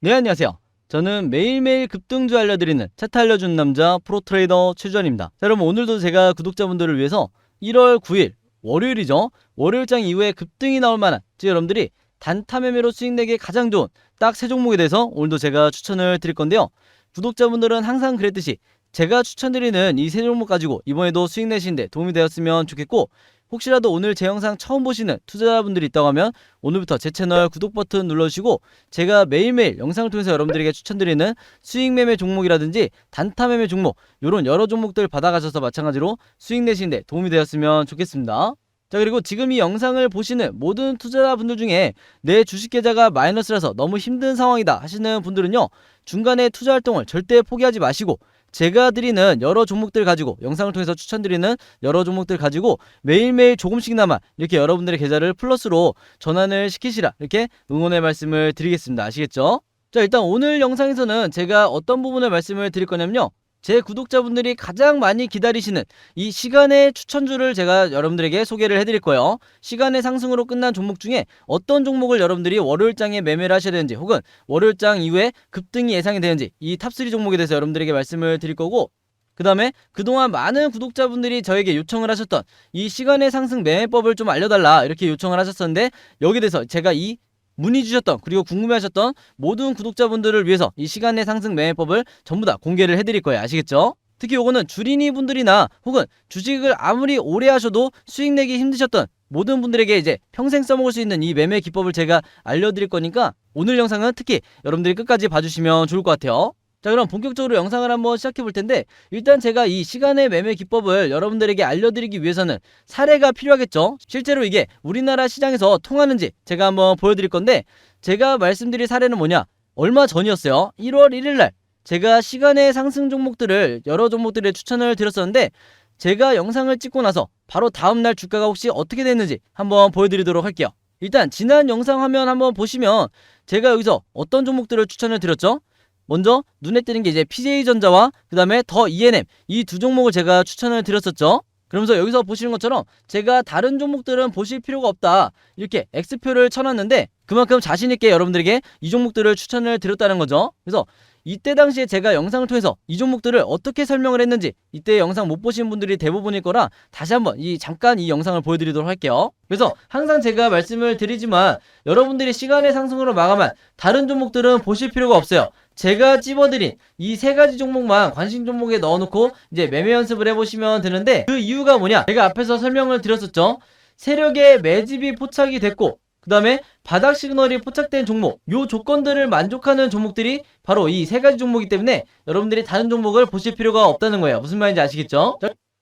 네, 안녕하세요. 저는 매일매일 급등주 알려드리는 차트 알려주는 남자 프로트레이더 최주환입니다. 자, 여러분 오늘도 제가 구독자분들을 위해서 1월 9일 월요일이죠. 월요일장 이후에 급등이 나올 만한 즉 여러분들이 단타 매매로 수익 내기 가장 좋은 딱 세 종목에 대해서 오늘도 제가 추천을 드릴 건데요. 구독자분들은 항상 그랬듯이 제가 추천드리는 이 세 종목 가지고 이번에도 수익 내시는데 도움이 되었으면 좋겠고 혹시라도 오늘 제 영상 처음 보시는 투자자분들이 있다고 하면 오늘부터 제 채널 구독 버튼 눌러주시고 제가 매일매일 영상을 통해서 여러분들에게 추천드리는 수익 매매 종목이라든지 단타 매매 종목 이런 여러 종목들 받아가셔서 마찬가지로 수익 내시는데 도움이 되었으면 좋겠습니다. 자 그리고 지금 이 영상을 보시는 모든 투자자분들 중에 내 주식 계좌가 마이너스라서 너무 힘든 상황이다 하시는 분들은요 중간에 투자 활동을 절대 포기하지 마시고 제가 드리는 여러 종목들 가지고 영상을 통해서 추천드리는 여러 종목들 가지고 매일매일 조금씩나마 이렇게 여러분들의 계좌를 플러스로 전환을 시키시라 이렇게 응원의 말씀을 드리겠습니다. 아시겠죠? 자 일단 오늘 영상에서는 제가 어떤 부분을 말씀을 드릴 거냐면요. 제 구독자분들이 가장 많이 기다리시는 이 시간의 추천주를 제가 여러분들에게 소개를 해드릴 거예요. 시간의 상승으로 끝난 종목 중에 어떤 종목을 여러분들이 월요일장에 매매를 하셔야 되는지 혹은 월요일장 이후에 급등이 예상이 되는지 이 탑3 종목에 대해서 여러분들에게 말씀을 드릴 거고 그 다음에 그동안 많은 구독자분들이 저에게 요청을 하셨던 이 시간의 상승 매매법을 좀 알려달라 이렇게 요청을 하셨었는데 여기에 대해서 제가 이 문의 주셨던 그리고 궁금해하셨던 모든 구독자분들을 위해서 이 시간의 상승 매매법을 전부 다 공개를 해드릴 거예요 아시겠죠? 특히 요거는 주린이 분들이나 혹은 주식을 아무리 오래 하셔도 수익 내기 힘드셨던 모든 분들에게 이제 평생 써먹을 수 있는 이 매매 기법을 제가 알려드릴 거니까 오늘 영상은 특히 여러분들이 끝까지 봐주시면 좋을 것 같아요. 자 그럼 본격적으로 영상을 한번 시작해 볼 텐데 일단 제가 이 시간의 매매 기법을 여러분들에게 알려드리기 위해서는 사례가 필요하겠죠? 실제로 이게 우리나라 시장에서 통하는지 제가 한번 보여드릴 건데 제가 말씀드릴 사례는 뭐냐? 얼마 전이었어요. 1월 1일날 제가 시간의 상승 종목들을 여러 종목들에 추천을 드렸었는데 제가 영상을 찍고 나서 바로 다음날 주가가 혹시 어떻게 됐는지 한번 보여드리도록 할게요. 일단 지난 영상 화면 한번 보시면 제가 여기서 어떤 종목들을 추천을 드렸죠 먼저 눈에 띄는 게 이제 PJ전자와 그 다음에 더 ENM 이 두 종목을 제가 추천을 드렸었죠. 그러면서 여기서 보시는 것처럼 제가 다른 종목들은 보실 필요가 없다 이렇게 X표를 쳐놨는데 그만큼 자신있게 여러분들에게 이 종목들을 추천을 드렸다는 거죠. 그래서 이때 당시에 제가 영상을 통해서 이 종목들을 어떻게 설명을 했는지 이때 영상 못 보신 분들이 대부분일 거라 다시 한번 이 잠깐 이 영상을 보여드리도록 할게요. 그래서 항상 제가 말씀을 드리지만 여러분들이 시간의 상승으로 마감한 다른 종목들은 보실 필요가 없어요. 제가 찝어드린 이 세 가지 종목만 관심 종목에 넣어놓고 이제 매매 연습을 해보시면 되는데 그 이유가 뭐냐? 제가 앞에서 설명을 드렸었죠. 세력의 매집이 포착이 됐고 그 다음에 바닥 시그널이 포착된 종목 요 조건들을 만족하는 종목들이 바로 이 세 가지 종목이기 때문에 여러분들이 다른 종목을 보실 필요가 없다는 거예요. 무슨 말인지 아시겠죠?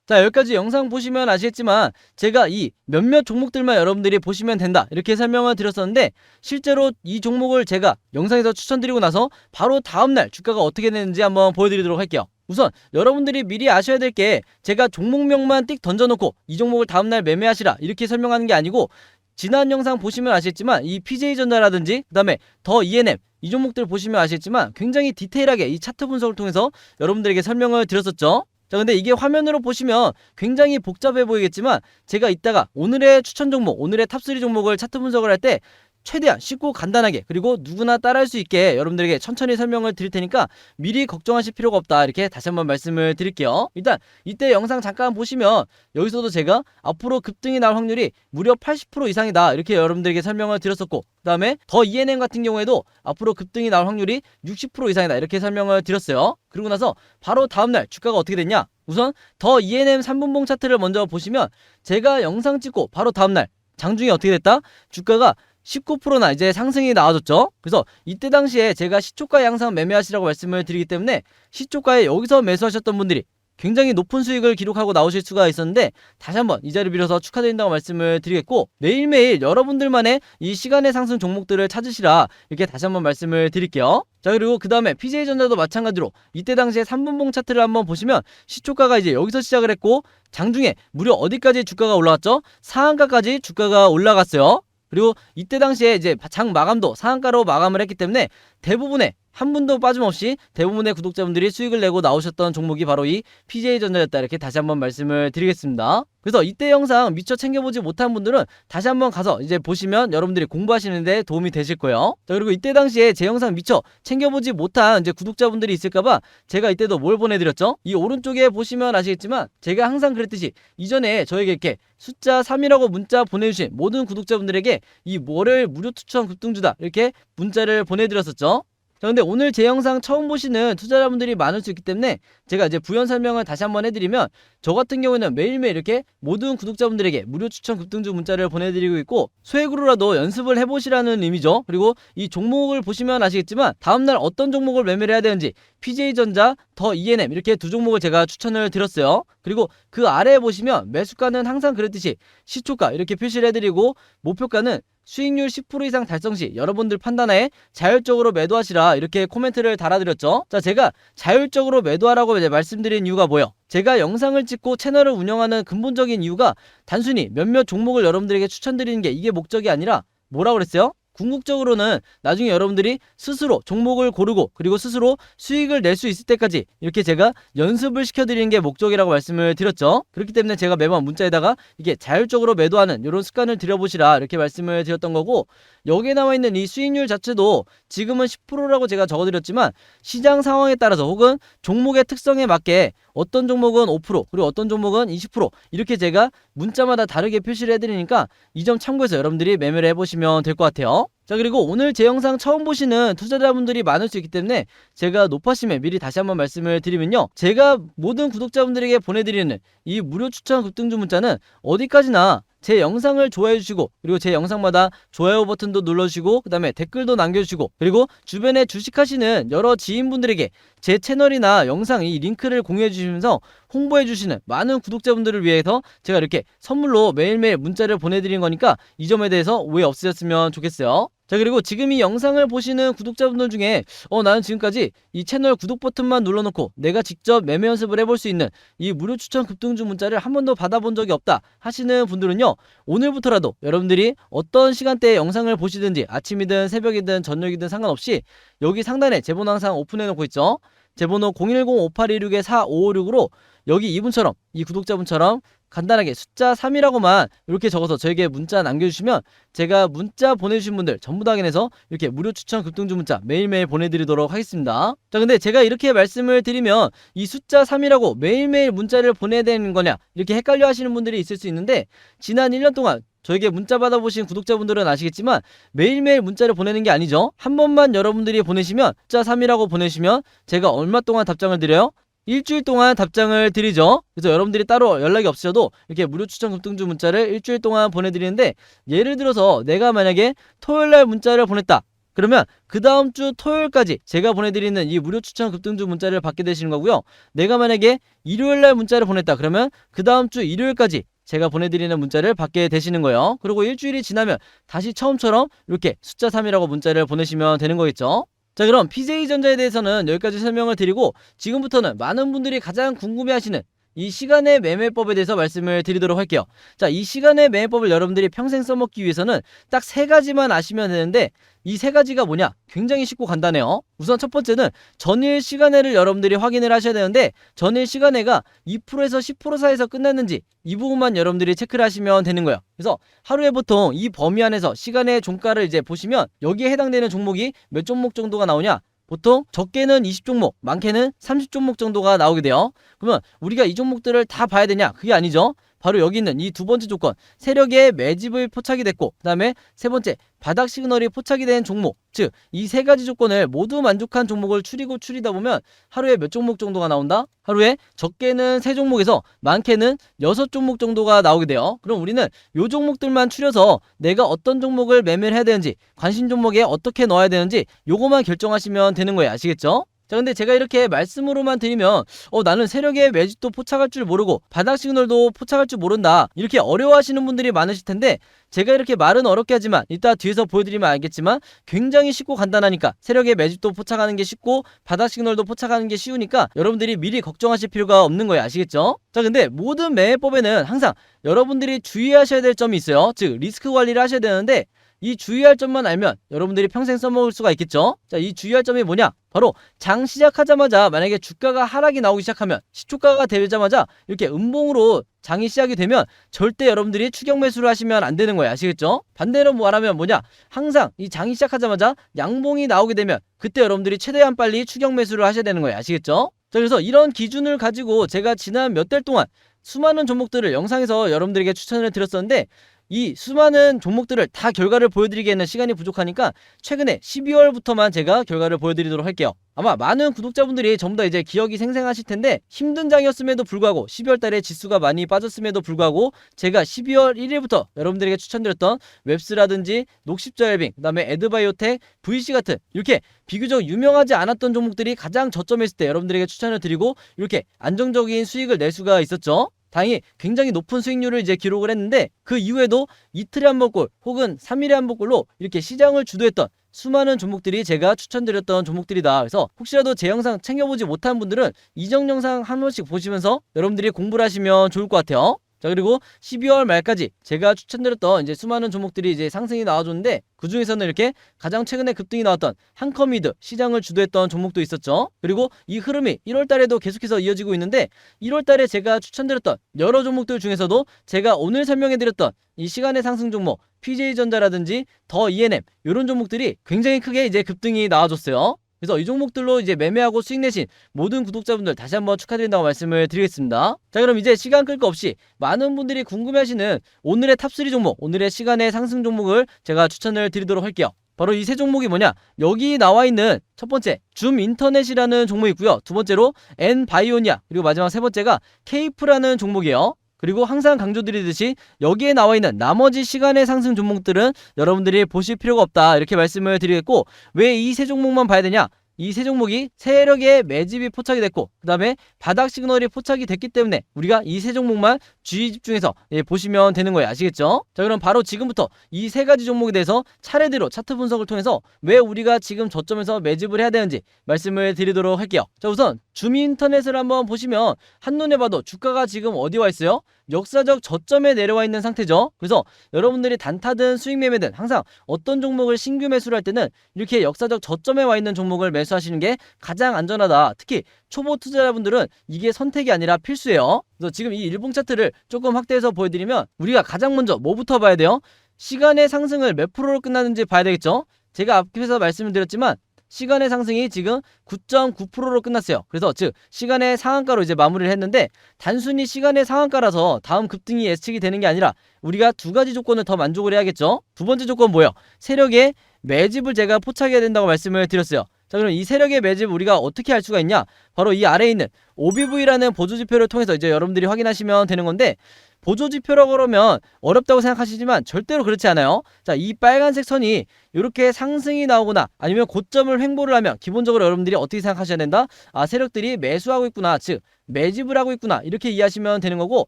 자, 자 여기까지 영상 보시면 아시겠지만 제가 이 몇몇 종목들만 여러분들이 보시면 된다 이렇게 설명을 드렸었는데 실제로 이 종목을 제가 영상에서 추천드리고 나서 바로 다음날 주가가 어떻게 되는지 한번 보여드리도록 할게요. 우선 여러분들이 미리 아셔야 될 게 제가 종목명만 띡 던져놓고 이 종목을 다음날 매매하시라 이렇게 설명하는 게 아니고 지난 영상 보시면 아시겠지만 이 PJ전자라든지 그 다음에 더 ENM 이 종목들 보시면 아시겠지만 굉장히 디테일하게 이 차트 분석을 통해서 여러분들에게 설명을 드렸었죠 자 근데 이게 화면으로 보시면 굉장히 복잡해 보이겠지만 제가 이따가 오늘의 추천 종목 오늘의 탑3 종목을 차트 분석을 할 때 최대한 쉽고 간단하게 그리고 누구나 따라할 수 있게 여러분들에게 천천히 설명을 드릴 테니까 미리 걱정하실 필요가 없다. 이렇게 다시 한번 말씀을 드릴게요. 일단 이때 영상 잠깐 보시면 여기서도 제가 앞으로 급등이 날 확률이 무려 80% 이상이다. 이렇게 여러분들에게 설명을 드렸었고 그 다음에 더 ENM 같은 경우에도 앞으로 급등이 날 확률이 60% 이상이다. 이렇게 설명을 드렸어요. 그리고 나서 바로 다음날 주가가 어떻게 됐냐? 우선 더 ENM 3분봉 차트를 먼저 보시면 제가 영상 찍고 바로 다음날 장중에 어떻게 됐다? 주가가 19%나 이제 상승이 나와줬죠. 그래서 이때 당시에 제가 시초가 양상 매매하시라고 말씀을 드리기 때문에 시초가에 여기서 매수하셨던 분들이 굉장히 높은 수익을 기록하고 나오실 수가 있었는데 다시 한번 이 자리 빌어서 축하드린다고 말씀을 드리겠고 매일매일 여러분들만의 이 시간의 상승 종목들을 찾으시라 이렇게 다시 한번 말씀을 드릴게요. 자 그리고 그 다음에 PJ전자도 마찬가지로 이때 당시에 3분봉 차트를 한번 보시면 시초가가 이제 여기서 시작을 했고 장중에 무려 어디까지 주가가 올라왔죠? 상한가까지 주가가 올라갔어요. 그리고 이때 당시에 이제 장 마감도 상한가로 마감을 했기 때문에 대부분의 한 분도 빠짐없이 대부분의 구독자분들이 수익을 내고 나오셨던 종목이 바로 이 PJ전자였다 이렇게 다시 한번 말씀을 드리겠습니다. 그래서 이때 영상 미처 챙겨보지 못한 분들은 다시 한번 가서 이제 보시면 여러분들이 공부하시는데 도움이 되실 거예요. 자 그리고 이때 당시에 제 영상 미처 챙겨보지 못한 이제 구독자분들이 있을까봐 제가 이때도 뭘 보내드렸죠? 이 오른쪽에 보시면 아시겠지만 제가 항상 그랬듯이 이전에 저에게 이렇게 숫자 3이라고 문자 보내주신 모든 구독자분들에게 이 월요일 무료 추천 급등주다 이렇게 문자를 보내드렸었죠. 자, 근데 오늘 제 영상 처음 보시는 투자자분들이 많을 수 있기 때문에 제가 이제 부연 설명을 다시 한번 해드리면 저 같은 경우에는 매일매일 이렇게 모든 구독자분들에게 무료 추천 급등주 문자를 보내드리고 있고 소액으로라도 연습을 해보시라는 의미죠. 그리고 이 종목을 보시면 아시겠지만 다음날 어떤 종목을 매매를 해야 되는지 PJ전자, 더 ENM 이렇게 두 종목을 제가 추천을 드렸어요. 그리고 그 아래에 보시면 매수가는 항상 그랬듯이 시초가 이렇게 표시를 해드리고 목표가는 수익률 10% 이상 달성 시 여러분들 판단에 자율적으로 매도하시라 이렇게 코멘트를 달아드렸죠. 자, 제가 자율적으로 매도하라고 이제 말씀드린 이유가 뭐예요? 제가 영상을 찍고 채널을 운영하는 근본적인 이유가 단순히 몇몇 종목을 여러분들에게 추천드리는 게 이게 목적이 아니라 뭐라고 그랬어요? 궁극적으로는 나중에 여러분들이 스스로 종목을 고르고 그리고 스스로 수익을 낼 수 있을 때까지 이렇게 제가 연습을 시켜드리는 게 목적이라고 말씀을 드렸죠. 그렇기 때문에 제가 매번 문자에다가 이게 자율적으로 매도하는 이런 습관을 들여보시라 이렇게 말씀을 드렸던 거고 여기에 나와 있는 이 수익률 자체도 지금은 10%라고 제가 적어드렸지만 시장 상황에 따라서 혹은 종목의 특성에 맞게 어떤 종목은 5% 그리고 어떤 종목은 20% 이렇게 제가 문자마다 다르게 표시를 해드리니까 이 점 참고해서 여러분들이 매매를 해보시면 될 것 같아요. 자 그리고 오늘 제 영상 처음 보시는 투자자분들이 많을 수 있기 때문에 제가 높아심에 미리 다시 한번 말씀을 드리면요 제가 모든 구독자분들에게 보내드리는 이 무료 추천 급등주 문자는 어디까지나 제 영상을 좋아해 주시고 그리고 제 영상마다 좋아요 버튼도 눌러 주시고 그 다음에 댓글도 남겨 주시고 그리고 주변에 주식하시는 여러 지인분들에게 제 채널이나 영상 이 링크를 공유해 주시면서 홍보해 주시는 많은 구독자분들을 위해서 제가 이렇게 선물로 매일매일 문자를 보내드리는 거니까 이 점에 대해서 오해 없으셨으면 좋겠어요. 자 그리고 지금 이 영상을 보시는 구독자분들 중에 어 나는 지금까지 이 채널 구독 버튼만 눌러놓고 내가 직접 매매 연습을 해볼 수 있는 이 무료 추천 급등주 문자를 한 번도 받아본 적이 없다 하시는 분들은요 오늘부터라도 여러분들이 어떤 시간대에 영상을 보시든지 아침이든 새벽이든 저녁이든 상관없이 여기 상단에 제 번호 항상 오픈해 놓고 있죠 제 번호 010-5826-4556으로 여기 이분처럼 이 구독자분처럼 간단하게 숫자 3이라고만 이렇게 적어서 저에게 문자 남겨주시면 제가 문자 보내주신 분들 전부 다 확인해서 이렇게 무료 추천 급등주 문자 매일매일 보내드리도록 하겠습니다. 자 근데 제가 이렇게 말씀을 드리면 이 숫자 3이라고 매일매일 문자를 보내야 되는 거냐 이렇게 헷갈려 하시는 분들이 있을 수 있는데 지난 1년 동안 저에게 문자 받아보신 구독자분들은 아시겠지만 매일매일 문자를 보내는 게 아니죠. 한 번만 여러분들이 보내시면 숫자 3이라고 보내시면 제가 얼마 동안 답장을 드려요? 일주일 동안 답장을 드리죠. 그래서 여러분들이 따로 연락이 없으셔도 이렇게 무료 추천 급등주 문자를 일주일 동안 보내드리는데 예를 들어서 내가 만약에 토요일 날 문자를 보냈다. 그러면 그 다음 주 토요일까지 제가 보내드리는 이 무료 추천 급등주 문자를 받게 되시는 거고요. 내가 만약에 일요일 날 문자를 보냈다. 그러면 그 다음 주 일요일까지 제가 보내드리는 문자를 받게 되시는 거예요. 그리고 일주일이 지나면 다시 처음처럼 이렇게 숫자 3이라고 문자를 보내시면 되는 거겠죠. 자 그럼 PJ전자에 대해서는 여기까지 설명을 드리고 지금부터는 많은 분들이 가장 궁금해하시는 이 시간의 매매법에 대해서 말씀을 드리도록 할게요. 자, 이 시간의 매매법을 여러분들이 평생 써먹기 위해서는 딱 세 가지만 아시면 되는데 이 세 가지가 뭐냐? 굉장히 쉽고 간단해요. 우선 첫 번째는 전일 시간회를 여러분들이 확인을 하셔야 되는데 전일 시간회가 2%에서 10% 사이에서 끝났는지 이 부분만 여러분들이 체크를 하시면 되는 거예요. 그래서 하루에 보통 이 범위 안에서 시간의 종가를 이제 보시면 여기에 해당되는 종목이 몇 종목 정도가 나오냐? 보통 적게는 20종목, 많게는 30종목 정도가 나오게 돼요. 그러면 우리가 이 종목들을 다 봐야 되냐? 그게 아니죠. 바로 여기 있는 이 두 번째 조건, 세력의 매집을 포착이 됐고, 그 다음에 세 번째, 바닥 시그널이 포착이 된 종목, 즉, 이 세 가지 조건을 모두 만족한 종목을 추리고 추리다 보면 하루에 몇 종목 정도가 나온다? 하루에 적게는 세 종목에서 많게는 여섯 종목 정도가 나오게 돼요. 그럼 우리는 요 종목들만 추려서 내가 어떤 종목을 매매를 해야 되는지, 관심 종목에 어떻게 넣어야 되는지 요거만 결정하시면 되는 거예요. 아시겠죠? 자, 근데 제가 이렇게 말씀으로만 드리면, 어, 나는 세력의 매집도 포착할 줄 모르고, 바닥 시그널도 포착할 줄 모른다. 이렇게 어려워하시는 분들이 많으실 텐데, 제가 이렇게 말은 어렵게 하지만, 이따 뒤에서 보여드리면 알겠지만, 굉장히 쉽고 간단하니까, 세력의 매집도 포착하는 게 쉽고, 바닥 시그널도 포착하는 게 쉬우니까, 여러분들이 미리 걱정하실 필요가 없는 거예요. 아시겠죠? 자, 근데 모든 매매법에는 항상 여러분들이 주의하셔야 될 점이 있어요. 즉, 리스크 관리를 하셔야 되는데, 이 주의할 점만 알면 여러분들이 평생 써먹을 수가 있겠죠? 자, 이 주의할 점이 뭐냐? 바로 장 시작하자마자 만약에 주가가 하락이 나오기 시작하면 시초가가 되자마자 이렇게 음봉으로 장이 시작이 되면 절대 여러분들이 추격 매수를 하시면 안 되는 거예요. 아시겠죠? 반대로 말하면 뭐냐? 항상 이 장이 시작하자마자 양봉이 나오게 되면 그때 여러분들이 최대한 빨리 추격 매수를 하셔야 되는 거예요. 아시겠죠? 자, 그래서 이런 기준을 가지고 제가 지난 몇 달 동안 수많은 종목들을 영상에서 여러분들에게 추천을 드렸었는데 이 수많은 종목들을 다 결과를 보여드리기에는 시간이 부족하니까 최근에 12월부터만 제가 결과를 보여드리도록 할게요. 아마 많은 구독자분들이 전부 다 이제 기억이 생생하실 텐데 힘든 장이었음에도 불구하고 12월 달에 지수가 많이 빠졌음에도 불구하고 제가 12월 1일부터 여러분들에게 추천드렸던 웹스라든지 녹십자열빙 그다음에 에드바이오텍 VC 같은 이렇게 비교적 유명하지 않았던 종목들이 가장 저점했을 때 여러분들에게 추천을 드리고 이렇게 안정적인 수익을 낼 수가 있었죠. 다행히 굉장히 높은 수익률을 이제 기록을 했는데 그 이후에도 이틀에 한 번꼴 혹은 3일에 한 번꼴로 이렇게 시장을 주도했던 수많은 종목들이 제가 추천드렸던 종목들이다. 그래서 혹시라도 제 영상 챙겨보지 못한 분들은 이전 영상 한 번씩 보시면서 여러분들이 공부를 하시면 좋을 것 같아요. 자 그리고 12월 말까지 제가 추천드렸던 이제 수많은 종목들이 이제 상승이 나와줬는데 그 중에서는 이렇게 가장 최근에 급등이 나왔던 한커미드 시장을 주도했던 종목도 있었죠. 그리고 이 흐름이 1월 달에도 계속해서 이어지고 있는데 1월 달에 제가 추천드렸던 여러 종목들 중에서도 제가 오늘 설명해드렸던 이 시간의 상승 종목 PJ전자라든지 더 ENM 이런 종목들이 굉장히 크게 이제 급등이 나와줬어요. 그래서 이 종목들로 이제 매매하고 수익 내신 모든 구독자분들 다시 한번 축하드린다고 말씀을 드리겠습니다. 자, 그럼 이제 시간 끌 거 없이 많은 분들이 궁금해하시는 오늘의 탑3 종목, 오늘의 시간의 상승 종목을 제가 추천을 드리도록 할게요. 바로 이 세 종목이 뭐냐? 여기 나와 있는 첫 번째 줌 인터넷이라는 종목이 있고요. 두 번째로 N 바이오니아 그리고 마지막 세 번째가 케이프라는 종목이에요. 그리고 항상 강조드리듯이 여기에 나와 있는 나머지 시간의 상승 종목들은 여러분들이 보실 필요가 없다 이렇게 말씀을 드리겠고 왜 이 세 종목만 봐야 되냐? 이 세 종목이 세력의 매집이 포착이 됐고 그 다음에 바닥 시그널이 포착이 됐기 때문에 우리가 이 세 종목만 주의 집중해서 예, 보시면 되는 거예요 아시겠죠? 자 그럼 바로 지금부터 이 세 가지 종목에 대해서 차례대로 차트 분석을 통해서 왜 우리가 지금 저점에서 매집을 해야 되는지 말씀을 드리도록 할게요 자 우선 줌 인터넷을 한번 보시면 한눈에 봐도 주가가 지금 어디 와 있어요? 역사적 저점에 내려와 있는 상태죠 그래서 여러분들이 단타든 수익 매매든 항상 어떤 종목을 신규 매수를 할 때는 이렇게 역사적 저점에 와 있는 종목을 매 수하시는 게 가장 안전하다. 특히 초보 투자자분들은 이게 선택이 아니라 필수예요. 그래서 지금 이 일봉 차트를 조금 확대해서 보여드리면 우리가 가장 먼저 뭐부터 봐야 돼요? 시간의 상승을 몇 프로로 끝나는지 봐야 되겠죠? 제가 앞에서 말씀을 드렸지만 시간의 상승이 지금 9.9%로 끝났어요. 그래서 즉 시간의 상한가로 이제 마무리를 했는데 단순히 시간의 상한가라서 다음 급등이 예측이 되는 게 아니라 우리가 두 가지 조건을 더 만족을 해야겠죠. 두 번째 조건 뭐예요? 세력의 매집을 제가 포착해야 된다고 말씀을 드렸어요. 자 그럼 이 세력의 매집 우리가 어떻게 할 수가 있냐? 바로 이 아래에 있는 OBV라는 보조 지표를 통해서 이제 여러분들이 확인하시면 되는 건데 보조 지표라고 그러면 어렵다고 생각하시지만 절대로 그렇지 않아요. 자, 이 빨간색 선이 이렇게 상승이 나오거나 아니면 고점을 횡보를 하면 기본적으로 여러분들이 어떻게 생각하셔야 된다? 아, 세력들이 매수하고 있구나. 즉, 매집을 하고 있구나. 이렇게 이해하시면 되는 거고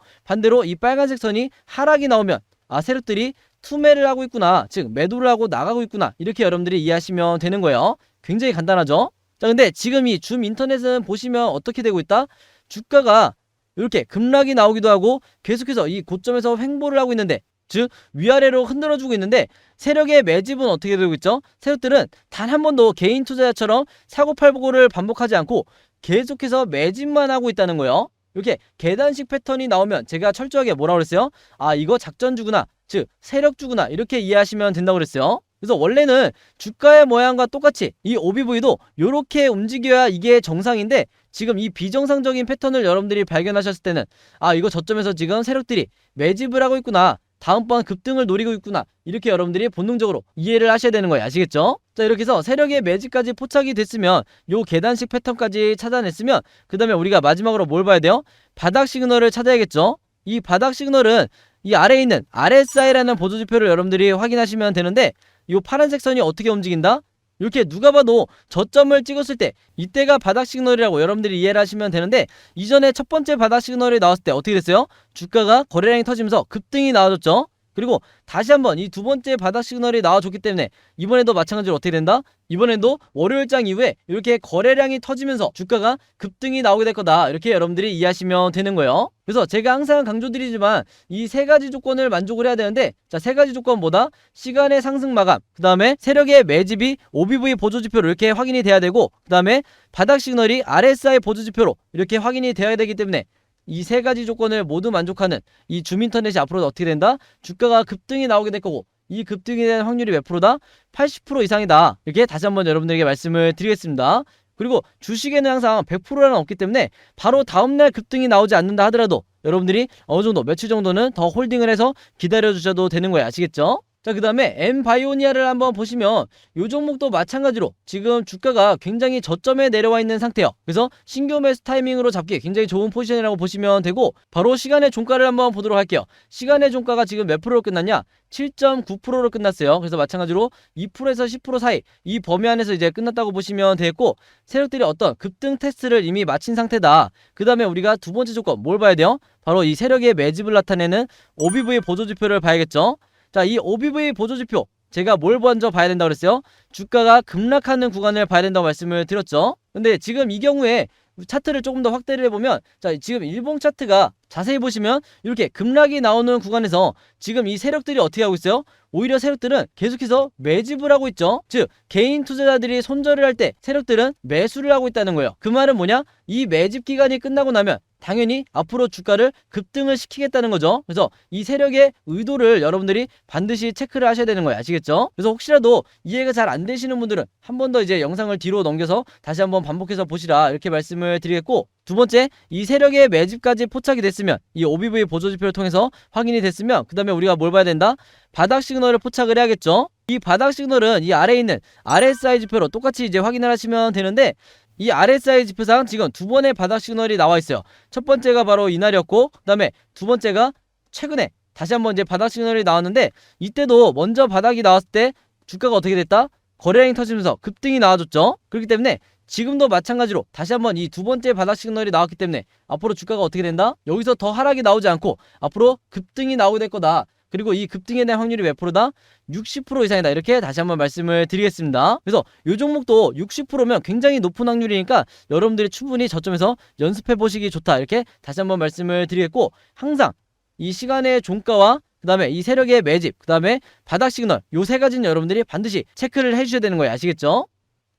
반대로 이 빨간색 선이 하락이 나오면 아, 세력들이 투매를 하고 있구나. 즉, 매도를 하고 나가고 있구나. 이렇게 여러분들이 이해하시면 되는 거예요. 굉장히 간단하죠? 자, 근데 지금 이 줌 인터넷은 보시면 어떻게 되고 있다? 주가가 이렇게 급락이 나오기도 하고 계속해서 이 고점에서 횡보를 하고 있는데 즉 위아래로 흔들어주고 있는데 세력의 매집은 어떻게 되고 있죠? 세력들은 단 한 번도 개인 투자자처럼 사고팔고를 반복하지 않고 계속해서 매집만 하고 있다는 거예요. 이렇게 계단식 패턴이 나오면 제가 철저하게 뭐라고 그랬어요? 아 이거 작전주구나 즉 세력주구나 이렇게 이해하시면 된다고 그랬어요. 그래서 원래는 주가의 모양과 똑같이 이 OBV도 이렇게 움직여야 이게 정상인데 지금 이 비정상적인 패턴을 여러분들이 발견하셨을 때는 아 이거 저점에서 지금 세력들이 매집을 하고 있구나 다음번 급등을 노리고 있구나 이렇게 여러분들이 본능적으로 이해를 하셔야 되는 거예요 아시겠죠? 자 이렇게 해서 세력의 매집까지 포착이 됐으면 요 계단식 패턴까지 찾아냈으면 그 다음에 우리가 마지막으로 뭘 봐야 돼요? 바닥 시그널을 찾아야겠죠? 이 바닥 시그널은 이 아래에 있는 RSI라는 보조지표를 여러분들이 확인하시면 되는데 이 파란색 선이 어떻게 움직인다? 이렇게 누가 봐도 저점을 찍었을 때 이때가 바닥 시그널이라고 여러분들이 이해를 하시면 되는데 이전에 첫 번째 바닥 시그널이 나왔을 때 어떻게 됐어요? 주가가 거래량이 터지면서 급등이 나와줬죠. 그리고 다시 한번 이 두 번째 바닥 시그널이 나와줬기 때문에 이번에도 마찬가지로 어떻게 된다? 이번에도 월요일장 이후에 이렇게 거래량이 터지면서 주가가 급등이 나오게 될 거다. 이렇게 여러분들이 이해하시면 되는 거예요. 그래서 제가 항상 강조드리지만 이 세 가지 조건을 만족을 해야 되는데 자 세 가지 조건 뭐다? 시간의 상승 마감, 그 다음에 세력의 매집이 OBV 보조지표로 이렇게 확인이 돼야 되고 그 다음에 바닥 시그널이 RSI 보조지표로 이렇게 확인이 돼야 되기 때문에 이 세 가지 조건을 모두 만족하는 이 줌인터넷이 앞으로 어떻게 된다? 주가가 급등이 나오게 될 거고 이 급등이 된 확률이 몇 프로다? 80% 이상이다. 이렇게 다시 한번 여러분들에게 말씀을 드리겠습니다. 그리고 주식에는 항상 100%는 없기 때문에 바로 다음날 급등이 나오지 않는다 하더라도 여러분들이 어느 정도 며칠 정도는 더 홀딩을 해서 기다려 주셔도 되는 거예요. 아시겠죠? 자, 그 다음에 엠바이오니아를 한번 보시면 이 종목도 마찬가지로 지금 주가가 굉장히 저점에 내려와 있는 상태예요. 그래서 신규 매수 타이밍으로 잡기 굉장히 좋은 포지션이라고 보시면 되고 바로 시간의 종가를 한번 보도록 할게요. 시간의 종가가 지금 몇 프로로 끝났냐? 7.9%로 끝났어요. 그래서 마찬가지로 2%에서 10% 사이 이 범위 안에서 이제 끝났다고 보시면 되겠고 세력들이 어떤 급등 테스트를 이미 마친 상태다. 그 다음에 우리가 두 번째 조건 뭘 봐야 돼요? 바로 이 세력의 매집을 나타내는 OBV 보조지표를 봐야겠죠. 자, 이 OBV 보조지표 제가 뭘 먼저 봐야 된다고 그랬어요? 주가가 급락하는 구간을 봐야 된다고 말씀을 드렸죠. 근데 지금 이 경우에 차트를 조금 더 확대를 해보면 자 지금 일봉 차트가 자세히 보시면 이렇게 급락이 나오는 구간에서 지금 이 세력들이 어떻게 하고 있어요? 오히려 세력들은 계속해서 매집을 하고 있죠. 즉 개인 투자자들이 손절을 할 때 세력들은 매수를 하고 있다는 거예요. 그 말은 뭐냐? 이 매집 기간이 끝나고 나면 당연히 앞으로 주가를 급등을 시키겠다는 거죠. 그래서 이 세력의 의도를 여러분들이 반드시 체크를 하셔야 되는 거예요. 아시겠죠? 그래서 혹시라도 이해가 잘 안 되시는 분들은 한 번 더 이제 영상을 뒤로 넘겨서 다시 한번 반복해서 보시라 이렇게 말씀을 드리겠고 두 번째, 이 세력의 매집까지 포착이 됐으면 이 OBV 보조지표를 통해서 확인이 됐으면 그 다음에 우리가 뭘 봐야 된다? 바닥 시그널을 포착을 해야겠죠. 이 바닥 시그널은 이 아래에 있는 RSI 지표로 똑같이 이제 확인을 하시면 되는데 이 RSI 지표상 지금 두 번의 바닥 시그널이 나와 있어요. 첫 번째가 바로 이날이었고 그 다음에 두 번째가 최근에 다시 한번 이제 바닥 시그널이 나왔는데 이때도 먼저 바닥이 나왔을 때 주가가 어떻게 됐다? 거래량이 터지면서 급등이 나와줬죠. 그렇기 때문에 지금도 마찬가지로 다시 한번 이 두 번째 바닥 시그널이 나왔기 때문에 앞으로 주가가 어떻게 된다? 여기서 더 하락이 나오지 않고 앞으로 급등이 나오게 될 거다. 그리고 이 급등에 대한 확률이 몇 프로다? 60% 이상이다. 이렇게 다시 한번 말씀을 드리겠습니다. 그래서 이 종목도 60%면 굉장히 높은 확률이니까 여러분들이 충분히 저점에서 연습해 보시기 좋다. 이렇게 다시 한번 말씀을 드리겠고 항상 이 시간의 종가와 그 다음에 이 세력의 매집, 그 다음에 바닥 시그널 요 세 가지는 여러분들이 반드시 체크를 해주셔야 되는 거예요. 아시겠죠?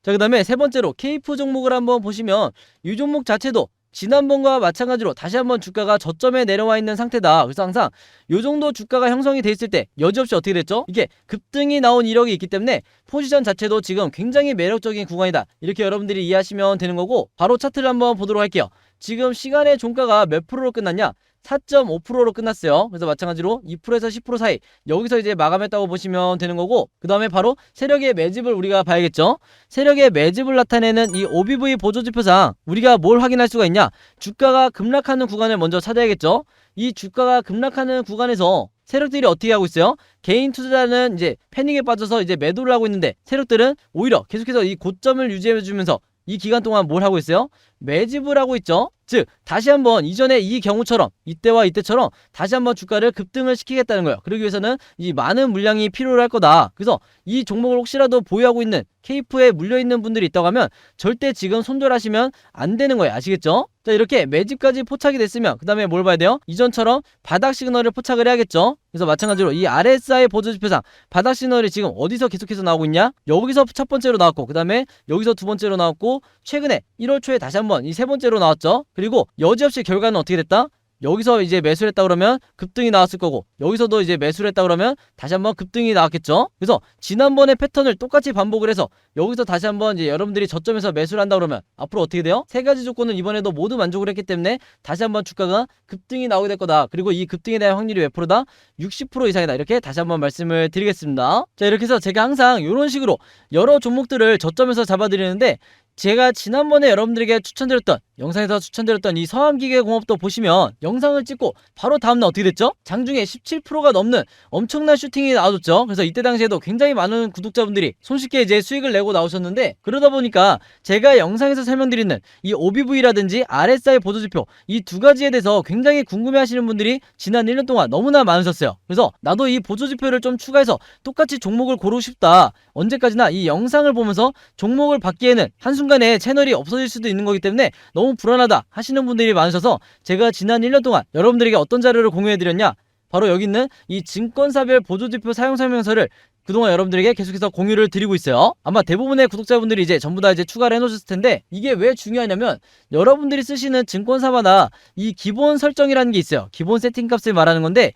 자, 그 다음에 세 번째로 케이프 종목을 한번 보시면 이 종목 자체도 지난번과 마찬가지로 다시 한번 주가가 저점에 내려와 있는 상태다. 그래서 항상 요 정도 주가가 형성이 돼 있을 때 여지없이 어떻게 됐죠? 이게 급등이 나온 이력이 있기 때문에 포지션 자체도 지금 굉장히 매력적인 구간이다. 이렇게 여러분들이 이해하시면 되는 거고 바로 차트를 한번 보도록 할게요. 지금 시간의 종가가 몇 프로로 끝났냐? 4.5%로 끝났어요. 그래서 마찬가지로 2%에서 10% 사이 여기서 이제 마감했다고 보시면 되는 거고 그 다음에 바로 세력의 매집을 우리가 봐야겠죠. 세력의 매집을 나타내는 이 OBV 보조지표상 우리가 뭘 확인할 수가 있냐? 주가가 급락하는 구간을 먼저 찾아야겠죠. 이 주가가 급락하는 구간에서 세력들이 어떻게 하고 있어요? 개인 투자자는 이제 패닉에 빠져서 이제 매도를 하고 있는데 세력들은 오히려 계속해서 이 고점을 유지해 주면서 이 기간 동안 뭘 하고 있어요? 매집을 하고 있죠. 즉 다시 한번 이전에 이 경우처럼 이때와 이때처럼 다시 한번 주가를 급등을 시키겠다는 거예요. 그러기 위해서는 이 많은 물량이 필요할 거다. 그래서 이 종목을 혹시라도 보유하고 있는 케이프에 물려 있는 분들이 있다고 하면 절대 지금 손절하시면 안 되는 거예요. 아시겠죠? 자 이렇게 매집까지 포착이 됐으면 그 다음에 뭘 봐야 돼요? 이전처럼 바닥 시그널을 포착을 해야겠죠? 그래서 마찬가지로 이 RSI 보조지표상 바닥 시그널이 지금 어디서 계속해서 나오고 있냐? 여기서 첫 번째로 나왔고 그 다음에 여기서 두 번째로 나왔고 최근에 1월 초에 다시 한번 이 세 번째로 나왔죠. 그리고 여지없이 결과는 어떻게 됐다? 여기서 이제 매수를 했다 그러면 급등이 나왔을 거고 여기서도 이제 매수를 했다 그러면 다시 한번 급등이 나왔겠죠. 그래서 지난번의 패턴을 똑같이 반복을 해서 여기서 다시 한번 이제 여러분들이 저점에서 매수를 한다 그러면 앞으로 어떻게 돼요? 세 가지 조건은 이번에도 모두 만족을 했기 때문에 다시 한번 주가가 급등이 나오게 될 거다. 그리고 이 급등에 대한 확률이 몇 프로다? 60% 이상이다. 이렇게 다시 한번 말씀을 드리겠습니다. 자 이렇게 해서 제가 항상 이런 식으로 여러 종목들을 저점에서 잡아드리는데 제가 지난번에 여러분들에게 추천드렸던 영상에서 추천드렸던 이 서암기계공업도 보시면 영상을 찍고 바로 다음날 어떻게 됐죠? 장중에 17%가 넘는 엄청난 슈팅이 나와줬죠. 그래서 이때 당시에도 굉장히 많은 구독자분들이 손쉽게 이제 수익을 내고 나오셨는데 그러다 보니까 제가 영상에서 설명드리는 이 OBV라든지 RSI 보조지표 이 두 가지에 대해서 굉장히 궁금해하시는 분들이 지난 1년 동안 너무나 많으셨어요. 그래서 나도 이 보조지표를 좀 추가해서 똑같이 종목을 고르고 싶다. 언제까지나 이 영상을 보면서 종목을 받기에는 한순간 에 채널이 없어질 수도 있는 거기 때문에 너무 불안하다 하시는 분들이 많으셔서 제가 지난 1년 동안 여러분들에게 어떤 자료를 공유해드렸냐 바로 여기 있는 이 증권사별 보조지표 사용 설명서를 그동안 여러분들에게 계속해서 공유를 드리고 있어요. 아마 대부분의 구독자분들이 이제 전부 다 이제 추가를 해놓으셨을 텐데 이게 왜 중요하냐면 여러분들이 쓰시는 증권사마다 이 기본 설정이라는 게 있어요. 기본 세팅 값을 말하는 건데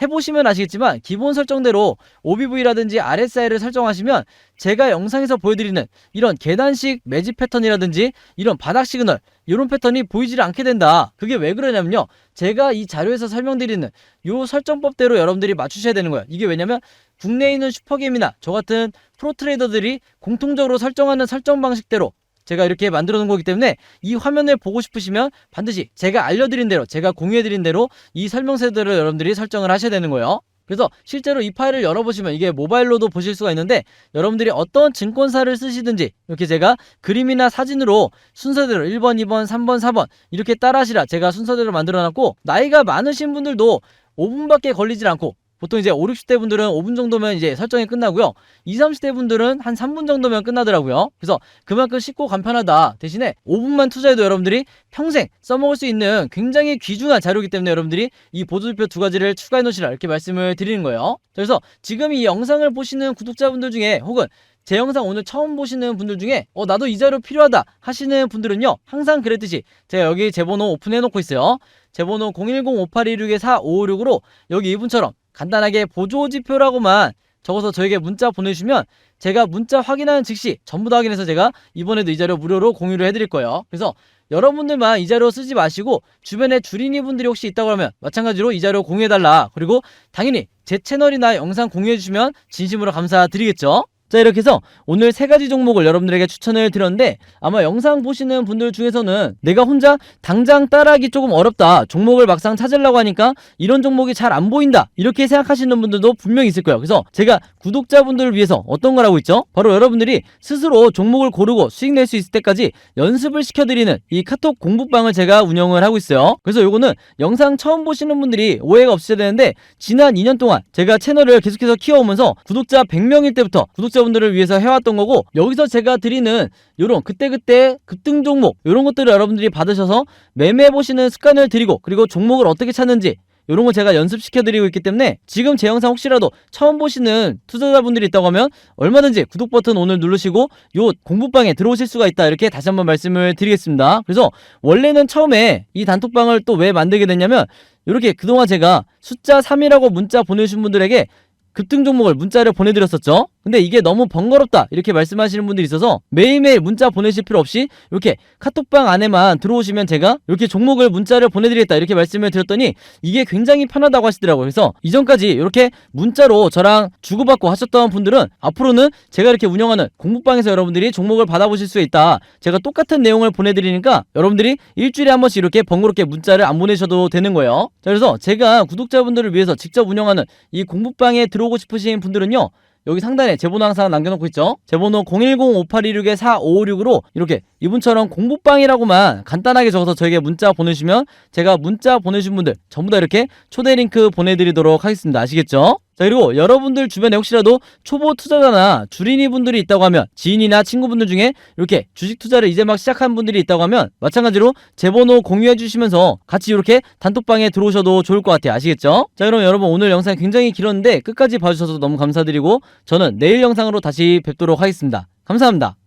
해보시면 아시겠지만 기본 설정대로 OBV라든지 RSI를 설정하시면 제가 영상에서 보여드리는 이런 계단식 매집 패턴이라든지 이런 바닥 시그널 이런 패턴이 보이질 않게 된다. 그게 왜 그러냐면요. 제가 이 자료에서 설명드리는 요 설정법대로 여러분들이 맞추셔야 되는 거예요. 이게 왜냐면 국내에 있는 슈퍼게임이나 저 같은 프로 트레이더들이 공통적으로 설정하는 설정 방식대로 제가 이렇게 만들어 놓은 거기 때문에 이 화면을 보고 싶으시면 반드시 제가 알려드린 대로 제가 공유해드린 대로 이 설명서대로 여러분들이 설정을 하셔야 되는 거예요. 그래서 실제로 이 파일을 열어보시면 이게 모바일로도 보실 수가 있는데 여러분들이 어떤 증권사를 쓰시든지 이렇게 제가 그림이나 사진으로 순서대로 1번, 2번, 3번, 4번 이렇게 따라 하시라 제가 순서대로 만들어 놨고 나이가 많으신 분들도 5분밖에 걸리질 않고 보통 이제 5, 60대 분들은 5분 정도면 이제 설정이 끝나고요. 20, 30대 분들은 한 3분 정도면 끝나더라고요. 그래서 그만큼 쉽고 간편하다. 대신에 5분만 투자해도 여러분들이 평생 써먹을 수 있는 굉장히 귀중한 자료이기 때문에 여러분들이 이 보조지표 두 가지를 추가해 놓으시라 이렇게 말씀을 드리는 거예요. 그래서 지금 이 영상을 보시는 구독자분들 중에 혹은 제 영상 오늘 처음 보시는 분들 중에 어 나도 이 자료 필요하다 하시는 분들은요 항상 그랬듯이 제가 여기 제 번호 오픈해 놓고 있어요 제 번호 010-5816-4556으로 여기 이분처럼 간단하게 보조지표라고만 적어서 저에게 문자 보내주시면 제가 문자 확인하는 즉시 전부 다 확인해서 제가 이번에도 이 자료 무료로 공유를 해드릴 거예요. 그래서 여러분들만 이 자료 쓰지 마시고 주변에 주린이 분들이 혹시 있다고 하면 마찬가지로 이 자료 공유해달라. 그리고 당연히 제 채널이나 영상 공유해주시면 진심으로 감사드리겠죠. 자 이렇게 해서 오늘 세 가지 종목을 여러분들에게 추천을 드렸는데 아마 영상 보시는 분들 중에서는 내가 혼자 당장 따라하기 조금 어렵다 종목을 막상 찾으려고 하니까 이런 종목이 잘 안 보인다 이렇게 생각하시는 분들도 분명히 있을 거예요. 그래서 제가 구독자분들을 위해서 어떤 걸 하고 있죠? 바로 여러분들이 스스로 종목을 고르고 수익 낼 수 있을 때까지 연습을 시켜드리는 이 카톡 공부방을 제가 운영을 하고 있어요. 그래서 요거는 영상 처음 보시는 분들이 오해가 없으셔야 되는데 지난 2년 동안 제가 채널을 계속해서 키워오면서 구독자 100명일 때부터 구독자 분들을 위해서 해왔던 거고 여기서 제가 드리는 요런 그때그때 급등 종목 요런 것들을 여러분들이 받으셔서 매매해 보시는 습관을 드리고 그리고 종목을 어떻게 찾는지 요런 거 제가 연습시켜 드리고 있기 때문에 지금 제 영상 혹시라도 처음 보시는 투자자분들이 있다고 하면 얼마든지 구독 버튼 오늘 누르시고 요 공부방에 들어오실 수가 있다 이렇게 다시 한번 말씀을 드리겠습니다. 그래서 원래는 처음에 이 단톡방을 또 왜 만들게 됐냐면 이렇게 그동안 제가 숫자 3이라고 문자 보내주신 분들에게 급등 종목을 문자를 보내드렸었죠. 근데 이게 너무 번거롭다 이렇게 말씀하시는 분들이 있어서 매일매일 문자 보내실 필요 없이 이렇게 카톡방 안에만 들어오시면 제가 이렇게 종목을 문자를 보내드리겠다 이렇게 말씀을 드렸더니 이게 굉장히 편하다고 하시더라고요. 그래서 이전까지 이렇게 문자로 저랑 주고받고 하셨던 분들은 앞으로는 제가 이렇게 운영하는 공부방에서 여러분들이 종목을 받아보실 수 있다. 제가 똑같은 내용을 보내드리니까 여러분들이 일주일에 한 번씩 이렇게 번거롭게 문자를 안 보내셔도 되는 거예요. 자, 그래서 제가 구독자분들을 위해서 직접 운영하는 이 공부방에 들어오고 싶으신 분들은요. 여기 상단에 제 번호 항상 남겨놓고 있죠. 제 번호 010-5816-4556으로 이렇게 이분처럼 공부방이라고만 간단하게 적어서 저에게 문자 보내주시면 제가 문자 보내주신 분들 전부 다 이렇게 초대 링크 보내드리도록 하겠습니다. 아시겠죠? 자 그리고 여러분들 주변에 혹시라도 초보 투자자나 주린이 분들이 있다고 하면 지인이나 친구분들 중에 이렇게 주식 투자를 이제 막 시작한 분들이 있다고 하면 마찬가지로 제 번호 공유해 주시면서 같이 이렇게 단톡방에 들어오셔도 좋을 것 같아요. 아시겠죠? 자 그럼 여러분 오늘 영상 굉장히 길었는데 끝까지 봐주셔서 너무 감사드리고 저는 내일 영상으로 다시 뵙도록 하겠습니다. 감사합니다